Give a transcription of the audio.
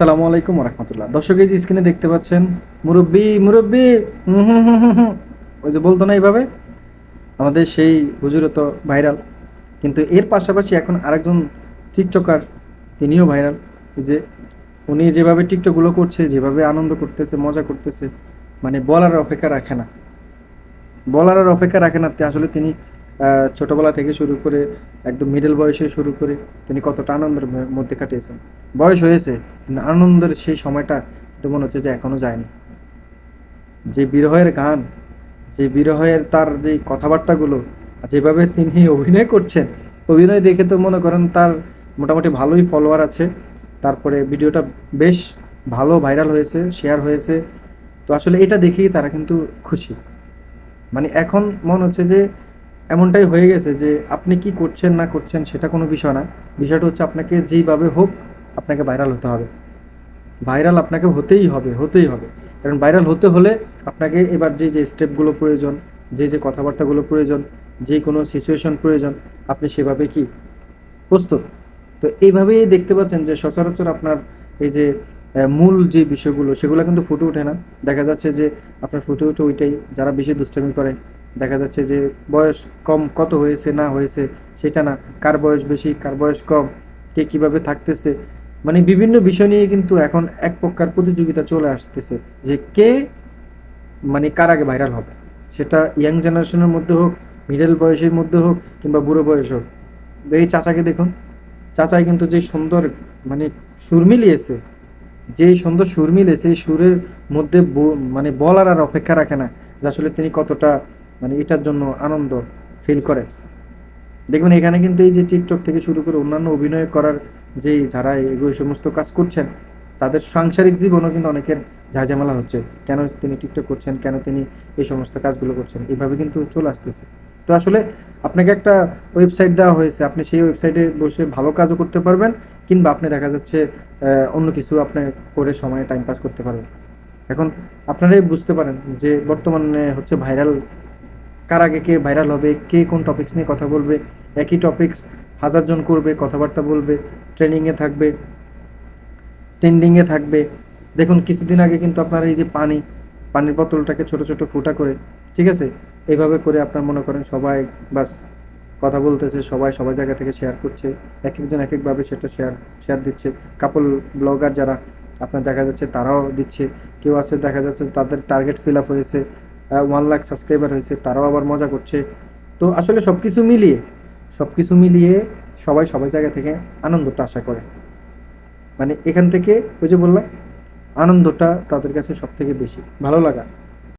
সালামু আলাইকুম রহমতুল্লাহ দর্শক, এই যে স্ক্রিনে দেখতে পাচ্ছেন, মুরব্বি মুরব্বি। ওই যে বলতো না এইভাবে? আমাদের সেই হুজুরও তো ভাইরাল। কিন্তু এর পাশাপাশি এখন আরেকজন টিকটকার, তিনিও ভাইরাল। যে উনি যেভাবে টিকটকগুলো করছে, যেভাবে আনন্দ করতেছে, মজা করতেছে মানে বলার অপেক্ষা রাখে না। বলার অপেক্ষা রাখে না আসলে তিনি ছোটবেলা থেকে শুরু করে একদম মিডল বয়সে শুরু করে তিনি কতটা আনন্দের মধ্যে কাটিয়েছেন। বয়স হয়েছে, কিন্তু আনন্দের সেই সময়টা তো মনে হচ্ছে যে এখনও যায়নি। যে বিরহের গান, যে বিরহের তার যে কথাবার্তাগুলো যেভাবে তিনি অভিনয় করছেন, অভিনয় দেখে তো মনে করেন তার মোটামুটি ভালোই ফলোয়ার আছে। তারপরে ভিডিওটা বেশ ভালো ভাইরাল হয়েছে শেয়ার হয়েছে। তো আসলে এটা দেখেই তারা কিন্তু খুশি। মানে এখন মনে হচ্ছে যে এমনটাই হয়ে গেছে যে আপনি কি করছেন, না করছেন সেটা কোনো বিষয় না। বিষয়টা হচ্ছে আপনাকে যেইভাবে হোক আপনাকে ভাইরাল হতে হবে। ভাইরাল আপনাকে হতেই হবে হতেই হবে। কারণ ভাইরাল হতে হলে আপনাকে এবার যে যে স্টেপগুলো প্রয়োজন, যে যে কথাবার্তাগুলো প্রয়োজন, যে কোনো সিচুয়েশন প্রয়োজন, আপনি সেভাবে কি প্রস্তুত? তো এইভাবেই দেখতে পাচ্ছেন যে সচরাচর আপনার এই যে মূল যে বিষয়গুলো সেগুলো কিন্তু ফুটে ওঠে না। দেখা যাচ্ছে যে আপনার ফুটে ওঠে ওইটাই। যারা বেশি দুষ্টামি করে দেখা যাচ্ছে যে বয়স কম, কত হয়েছে, না হয়েছে, সেটা না। কার বয়স বেশি, কার বয়স কম, কে কীভাবে থাকতেছে? মানে বিভিন্ন বিষয় নিয়ে কিন্তু এখন এক প্রকার প্রতিযোগিতা চলে আসতেছে যে কে মানে কার আগে ভাইরাল হবে। সেটা ইয়াং জেনারেশনের মধ্যে হোক মিডল বয়সের মধ্যে হোক, কিংবা বুড়ো বয়স হোক। এই চাচাকে দেখুন, চাচাই কিন্তু যে সুন্দর মানে সুর মিলিয়েছে, যে সুন্দর সুর এই সুরের মধ্যে মানে বলার আর অপেক্ষা রাখে না যে আসলে তিনি কতটা মানে এটার জন্য আনন্দ ফিল করে। দেখবেন এখানে কিন্তু এই যে টিকটক থেকে শুরু করে অন্যান্য অভিনয় করার যে যারা এগুলো সমস্ত কাজ করছেন, তাদের সাংসারিক জীবনও কিন্তু অনেকের ঝাঁঝামেলা হচ্ছে। কেন তিনি টিকটক করছেন? কেন তিনি এই সমস্ত কাজগুলো করছেন? এইভাবে কিন্তু চলে আসতেছে। তো আসলে আপনাকে একটা ওয়েবসাইট দেওয়া হয়েছে, আপনি সেই ওয়েবসাইটে বসে ভালো কাজও করতে পারবেন, কিংবা আপনি দেখা যাচ্ছে অন্য কিছু আপনি করে সময়ে টাইম পাস করতে পারবেন। এখন আপনারাই বুঝতে পারেন যে বর্তমানে হচ্ছে ভাইরাল কার আগে কে ভাইরাল হবে, কে কোন টপিকস নিয়ে কথা বলবে, একই টপিকস হাজারজন করবে, কথাবার্তা বলবে ট্রেনিংয়ে থাকবে ট্রেন্ডিংয়ে থাকবে। দেখুন, কিছুদিন আগে কিন্তু আপনার এই যে পানি, পানির বোতলটাকে ছোট ছোট ফুটা করে, ঠিক আছে? এইভাবে করে আপনার মনে করেন সবাই বাস কথা বলতেছে, সবাই সবাই জায়গা থেকে শেয়ার করছে এক একজন এক একভাবে সেটা শেয়ার শেয়ার দিচ্ছে। কাপল ব্লগার যারা, আপনার দেখা যাচ্ছে তারাও দিচ্ছে, কেউ আছে দেখা যাচ্ছে তাদের টার্গেট ফিল আপ হয়েছে ওয়ান লাখ সাবস্ক্রাইবার হয়েছে, তারাও আবার মজা করছে। তো আসলে সব কিছু মিলিয়ে সব কিছু মিলিয়ে সবাই সবাই জায়গা থেকে আনন্দটা আশা করে। মানে এখান থেকে ওই যে বললাম, আনন্দটা তাদের কাছে সব থেকে বেশি, ভালো লাগা।